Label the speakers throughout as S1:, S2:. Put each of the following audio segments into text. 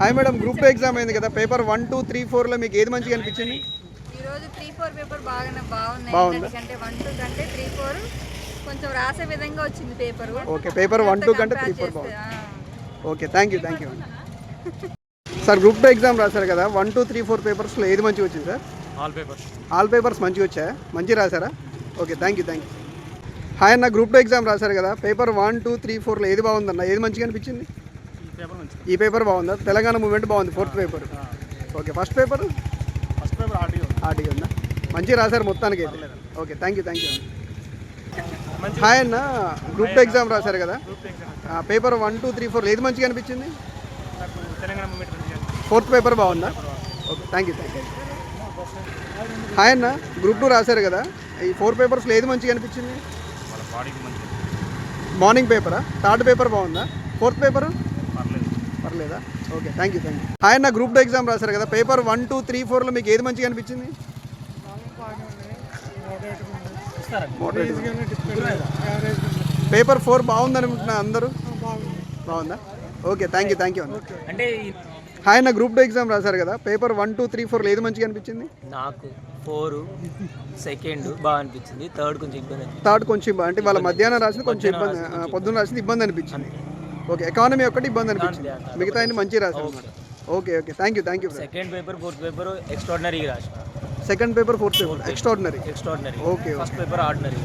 S1: Hi madam group exam అయింది కదా paper one two three ఫోర్లో మీకు ఏది మంచిగా అనిపించింది?
S2: ఈ రోజు త్రీ ఫోర్ పేపర్ బాగానే బాగున్నాయి.
S1: బాగుందా?
S2: ఎందుకంటే వన్ టూ కంటే త్రీ ఫోర్ కొంచెం రాసే విధంగా వచ్చింది paper
S1: okay paper one two కంటే త్రీ ఫోర్ బాగుంది. Okay thank you thank you sir group two exam రాశారు కదా వన్ టూ త్రీ ఫోర్ పేపర్స్లో ఏది మంచిగా వచ్చింది sir
S3: all papers
S1: all papers మంచిగా వచ్చాయా? మంచిగా రాశారా? Okay thank you thank you hi అన్న గ్రూప్ టూ ఎగ్జామ్ రాశారు కదా పేపర్ వన్ టూ త్రీ ఫోర్లో ఏది బాగుందన్న ఏది మంచిగా అనిపించింది?
S3: ఈ పేపర్
S1: బాగుందా? తెలంగాణ మూమెంట్ బాగుంది fourth paper. Okay first paper?
S3: First paper RTO
S1: ఆర్టీ ఉందా? మంచిగా రాశారు మొత్తానికి అయితే. Okay thank you thank you hi అన్న గ్రూప్ టూ ఎగ్జామ్ రాశారు కదా? Paper one two three four ఏది మంచిగా అనిపించింది? ఫోర్త్ పేపర్ బాగుందా? Okay thank you thank you hi అన్న గ్రూప్ టూ రాశారు కదా? ఈ ఫోర్ పేపర్స్లో ఏది మంచిగా అనిపించింది? మార్నింగ్ పేపరా? థర్డ్ పేపర్ బాగుందా? Fourth paper?
S3: పర్లేదు?
S1: Okay thank you thank you hi అన్న గ్రూప్ టూ ఎగ్జామ్ రాశారు కదా పేపర్ వన్ టూ త్రీ ఫోర్లో మీకు ఏది మంచిగా అనిపించింది? పేపర్ ఫోర్ బాగుంది అనుకుంటున్నా అందరూ? బాగుందా? Okay thank you thank you
S4: అంటే
S1: హాయ్ అన్న గ్రూప్ టూ ఎగ్జామ్ రాశారు కదా పేపర్ వన్ టూ త్రీ ఫోర్లో ఏది మంచిగా అనిపించింది?
S4: నాకు ఫోర్ సెకండ్ బాగా అనిపించింది థర్డ్ కొంచెం ఇబ్బంది
S1: థర్డ్ కొంచెం అంటే వాళ్ళ మధ్యాహ్నం రాసింది కొంచెం ఇబ్బంది పొద్దున్న రాసింది ఇబ్బంది అనిపించింది. ఓకే ఎకానమీ ఒకటి ఇబ్బంది అనిపించింది. మిగతా అన్ని మంచిగా రాశారు okay. Okay thank you thank you
S4: second paper fourth paper extraordinary రాసిన.
S1: Second paper fourth paper extraordinary
S4: extraordinary
S1: okay
S4: first paper ordinary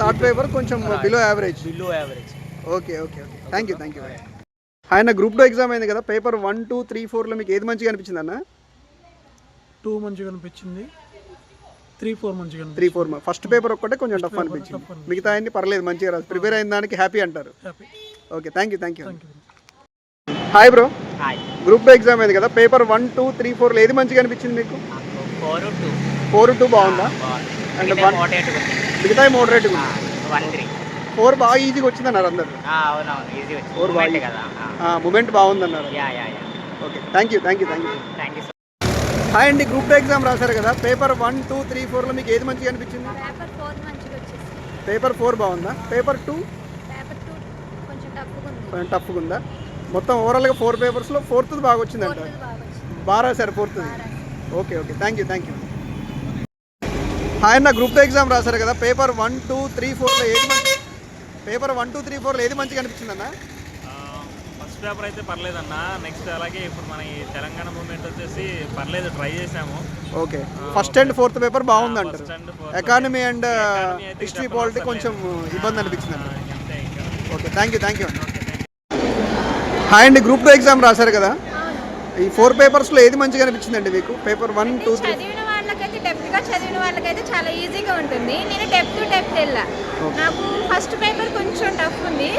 S1: third paper కొంచెం below average
S4: below average
S1: okay okay okay thank you thank you ఆయన group two exam అయింది కదా paper one two three ఫోర్లో మీకు ఏది మంచిగా అనిపించింది అన్న?
S5: టూ మంచిగా అనిపించింది. త్రీ ఫోర్ మంచిగా
S1: త్రీ ఫోర్ ఫస్ట్ పేపర్ ఒక్కటే కొంచెం టఫ్ అనిపించింది. మిగతా అన్ని పర్లేదు మంచిగా రాదు ప్రిపేర్ అయిన దానికి హ్యాపీ అంటారు.
S5: Happy
S1: okay thank you thank you hi bro group two exam అయింది కదా పేపర్ వన్ టూ త్రీ ఫోర్లో ఏది మంచిగా అనిపించింది మీకు?
S4: ఫోర్ టూ
S1: ఫోర్ టూ బాగుందా? అండ్ వన్ మిగతా మోడరేట్ ఫోర్ బాగా ఈజీగా వచ్చింది అన్నారు అందరు.
S4: అవునవును ఈజీ వచ్చింది.
S1: ఫోర్ బాగా movement బాగుందన్నారు.
S4: Yeah yeah yeah
S1: okay thank you thank you thank you
S4: thank you
S1: hi అండి గ్రూప్ టూ ఎగ్జామ్ రాశారు కదా పేపర్ వన్ టూ త్రీ ఫోర్లో మీకు ఏది మంచిగా అనిపించింది?
S2: పేపర్ ఫోర్ మంచిగా వచ్చేసి
S1: పేపర్ ఫోర్ బాగుందా? పేపర్ టూ
S2: టఫ్గా ఉంది?
S1: కొంచెం టఫ్గా ఉందా మొత్తం ఓవరాల్గా ఫోర్ పేపర్స్లో ఫోర్త్ బాగా వచ్చిందంట.
S2: ఫోర్త్ బాగా వచ్చింది.
S1: బాగా రాశారు fourth okay okay thank you thank you hi అన్న గ్రూప్ టూ ఎగ్జామ్ రాశారు కదా. పేపర్ వన్ టూ త్రీ ఫోర్లో ఏది మంచి పేపర్ వన్ టూ త్రీ ఫోర్లో ఏది మంచిగా అనిపించింది అన్న?
S3: ఫస్ట్ పేపర్ అయితే పర్లేదన్న నెక్స్ట్ అలాగే ఇప్పుడు మన ఈ తెలంగాణ మూమెంట్ వచ్చేసి పర్లేదు ట్రై చేసాము.
S1: Okay first and fourth paper బాగుంది అంటారు. ఎకానమీ అండ్ హిస్టరీ పాలిటీ కొంచెం ఇబ్బంది అనిపించింది okay thank you thank you hi అండి. గ్రూప్ టూ ఎగ్జామ్ రాశారు కదా. ఈ ఫోర్ పేపర్స్లో ఏది మంచిగా అనిపించిందండి మీకు? పేపర్ వన్ టూ త్రీ
S2: చదివిన వాళ్ళకైతే డెప్త్గా చదివిన వాళ్ళకైతే చాలా ఈజీగా ఉంటుంది. నేను డెప్త్ డెప్త్ వెళ్ళా. నాకు ఫస్ట్ పేపర్ కొంచెం టఫ్ ఉంది.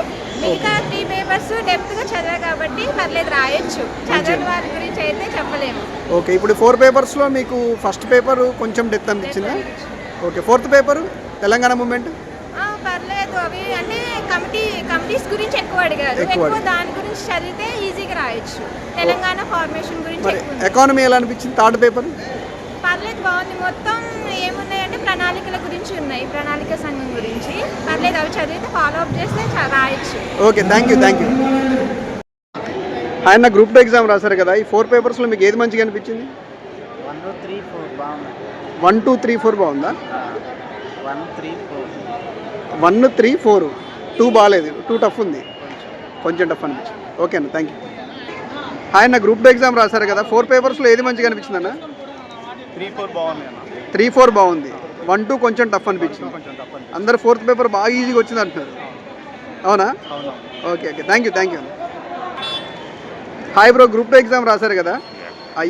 S2: మిగతా త్రీ పేపర్స్ డెప్త్గా చదివా కాబట్టి పర్లేదు రాయొచ్చు. చదవని వాళ్ళ గురించి అయితే చెప్పలేము.
S1: ఓకే ఇప్పుడు ఫోర్ పేపర్స్లో మీకు ఫస్ట్ పేపర్ కొంచెం డెత్ అనిపించిందా? Okay fourth paper Telangana movement
S2: పర్లేదు. అవి అంటే కమిటీ కమిటీస్ గురించి ఎక్కువ అడిగారు.
S1: ఎక్కువ
S2: దాని గురించి చదివితే ఈజీగా రాయొచ్చు. తెలంగాణ ఫార్మేషన్ గురించి.
S1: ఎకానమీ ఎలా అనిపించింది? Third paper?
S2: పర్లేదు బాగుంది. మొత్తం ఏమున్నాయంటే ప్రణాళికల గురించి ఉన్నాయి. ప్రణాళిక సంఘం గురించి. పర్లేదు అవి చదివితే ఫాలో అప్ చేస్తే రాయొచ్చు.
S1: Okay thank you thank you. ఆయన గ్రూప్ టూ ఎగ్జామ్ రాశారు కదా ఈ ఫోర్ పేపర్స్లో మీకు ఏది మంచిగా అనిపించింది?
S4: వన్ త్రీ ఫోర్ బాగుంది.
S1: వన్ టూ త్రీ ఫోర్ బాగుందా?
S4: One three four.
S1: One three four. Two బాగాలేదు. టూ టఫ్ ఉంది. కొంచెం టఫ్ అనిపించింది. ఓకే అన్న థ్యాంక్ యూ ఆయన గ్రూప్ ఎగ్జామ్ రాశారు కదా. ఫోర్ పేపర్స్లో ఏది మంచిగా అనిపించింది అన్న?
S3: త్రీ ఫోర్ బాగుంది
S1: త్రీ ఫోర్ బాగుంది. వన్ టూ కొంచెం టఫ్ అనిపించింది. అందరు ఫోర్త్ పేపర్ బాగా ఈజీగా వచ్చింది అంటున్నారు. అవునా? Okay okay. Thank you thank you hi bro group two exam రాశారు కదా.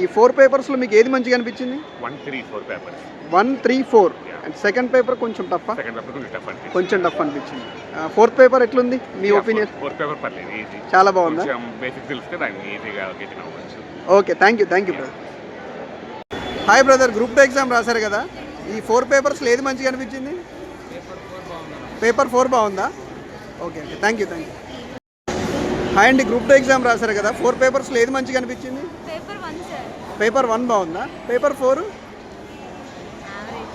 S1: ఈ ఫోర్ పేపర్స్లో మీకు ఏది మంచిగా అనిపించింది?
S6: One three four papers
S1: one three four and second paper కొంచెం టఫ్
S6: సెకండ్ పేపర్ కొంచెం టఫ్ అనిపించింది.
S1: కొంచెం టఫ్ అనిపించింది. ఫోర్త్ పేపర్ ఎట్లుంది? మీ ఒపీనియన్
S6: ఫోర్త్ పేపర్ పర్లేదు ఈజీ
S1: చాలా బాగుందా?
S6: కొంచెం బేసిక్ తెలిస్తే దాన్ని ఈజీగా గెటిన్ అవ్వచ్చు.
S1: Okay thank you thank you brother hi brother group two exam రాశారు కదా. ఈ ఫోర్ పేపర్స్లో ఏది మంచిగా అనిపించింది? పేపర్ ఫోర్ బాగుందా? Okay okay thank you thank you hi అండి. గ్రూప్ టూ ఎగ్జామ్ రాశారు కదా. ఫోర్ పేపర్స్లో ఏది మంచిగా అనిపించింది?
S2: Paper one sir
S1: paper one బాగుందా? పేపర్ ఫోర్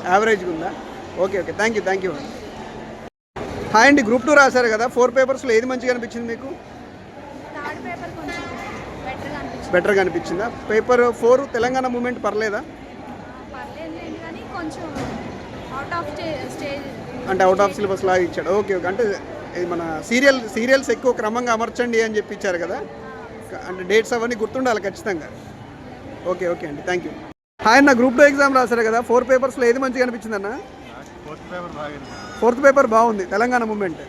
S1: యావరేజ్గా ఉందా? Okay okay thank you thank you hi అండి గ్రూప్ టూ రాశారు కదా. ఫోర్ పేపర్స్లో ఏది మంచిగా అనిపించింది మీకు?
S2: బెటర్గా అనిపించింది.
S1: పేపర్ ఫోర్ తెలంగాణ మూమెంట్ పర్లేదా? అంటే అవుట్ ఆఫ్ సిలబస్ లాగా ఇచ్చాడు. ఓకే ఓకే అంటే ఇది మన సీరియల్ సీరియల్స్ ఎక్కువ క్రమంగా అమర్చండి అని చెప్పి ఇచ్చారు కదా. అంటే డేట్స్ అవన్నీ గుర్తుండాలి ఖచ్చితంగా. ఓకే ఓకే అండి. థ్యాంక్ యూ హాయ్ అన్న గ్రూప్ టూ ఎగ్జామ్ రాశారు కదా ఫోర్ పేపర్స్లో ఏది మంచిగా అనిపించింది అన్న? ఫోర్త్ పేపర్ బాగుంది తెలంగాణ మూమెంట్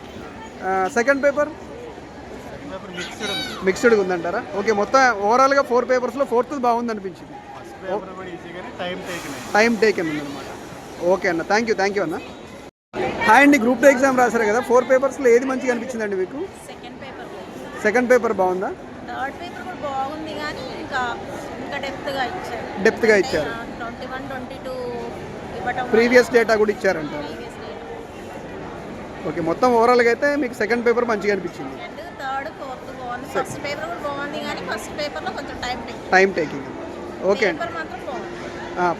S1: సెకండ్ పేపర్ మిక్స్డ్గా ఉందంటారా? ఓకే మొత్తం ఓవరాల్గా ఫోర్ పేపర్స్లో ఫోర్త్ బాగుంది అనిపించింది. టైం టేకెన్ ఉందన్నమాట. ఓకే అన్న థ్యాంక్ యూ థ్యాంక్ యూ అన్న. హాయ్ అండి గ్రూప్ టూ ఎగ్జామ్ రాశారు కదా ఫోర్ పేపర్స్లో ఏది మంచిగా అనిపించిందండి మీకు?
S2: సెకండ్ పేపర్
S1: బాగుందా?
S2: థర్డ్ పేపర్ కూడా బాగుంది కానీ ఇంకా డెప్త్గా ఇచ్చారు.
S1: ప్రీవియస్ డేటా కూడా ఇచ్చారంట. ఓకే మొత్తం ఓవరాల్గా అయితే మీకు సెకండ్ పేపర్ మంచిగా అనిపించింది.
S2: టైం టేకింగ్
S1: ఓకే అండి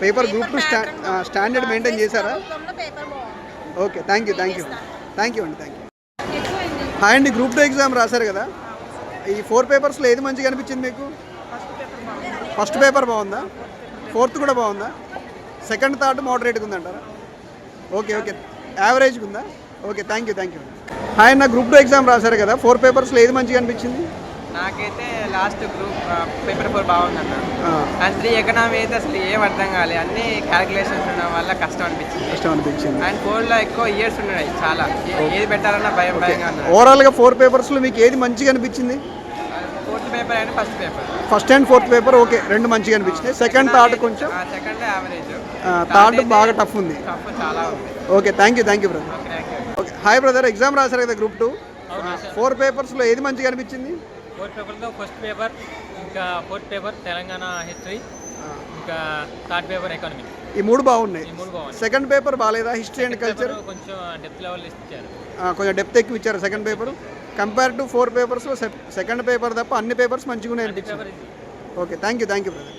S2: పేపర్
S1: గ్రూప్ టూ స్టా స్టాండర్డ్ మెయింటైన్ చేశారా? Okay thank you thank you thank you అండి థ్యాంక్ యూ హాయ్ అండి గ్రూప్ టూ ఎగ్జామ్ రాశారు కదా? ఈ ఫోర్ పేపర్స్లో ఏది మంచిగా అనిపించింది మీకు? ఫస్ట్ పేపర్ బాగుందా? ఫోర్త్ కూడా బాగుందా? సెకండ్ థర్డ్ మోడరేట్గా ఉందంటారా? Okay okay. యావరేజ్గా ఉందా? Okay thank you thank you hi అన్న గ్రూప్ టూ ఎగ్జామ్ రాశారు కదా. ఫోర్ పేపర్స్లో ఏది మంచిగా అనిపించింది?
S7: నాకైతే లాస్ట్ గ్రూప్ పేపర్ ఫోర్ బాగుందన్న. అండ్ త్రీ ఎకనామీ అయితే అసలు ఏం అర్థం కాలే. అన్ని క్యాలిక్యులేషన్స్ ఉండడం వల్ల కష్టం అనిపించింది.
S1: ఇష్టం అనిపించింది.
S7: అండ్ ఫోర్లో ఎక్కువ ఇయర్స్ ఉన్నాయి చాలా. ఏది పెట్టాలన్నా భయం భయంగా
S1: ఓవరాల్గా ఫోర్ పేపర్స్లో మీకు ఏది మంచిగా అనిపించింది?
S7: Fourth paper and first paper.
S1: First and fourth paper okay రెండు మంచిగా అనిపించినాయి. సెకండ్ థర్డ్ కొంచెం.
S7: సెకండ్ యావరేజ్
S1: థర్డ్ బాగా టఫ్ ఉంది.
S7: టఫ్ చాలా ఉంది.
S1: Okay thank you thank you brother
S7: okay
S1: hi brother exam రాశారు కదా గ్రూప్ టూ ఫోర్ పేపర్స్లో ఏది మంచిగా అనిపించింది?
S4: ఫోర్త్ పేపర్లో ఫస్ట్ పేపర్ ఇంకా ఫోర్త్ పేపర్ తెలంగాణ హిస్టరీ ఇంకా థర్డ్ పేపర్ ఎకానమీ
S1: ఈ మూడు బాగున్నాయి. సెకండ్ పేపర్ బాగాలేదా హిస్టరీ అండ్ కల్చర్ కొంచెం డెప్త్ ఎక్కువ ఇచ్చారు second paper compare to four పేపర్స్లో సెకండ్ పేపర్ తప్ప అన్ని పేపర్స్ మంచిగానే అనిపించింది.
S4: Paper
S1: okay thank you thank you brother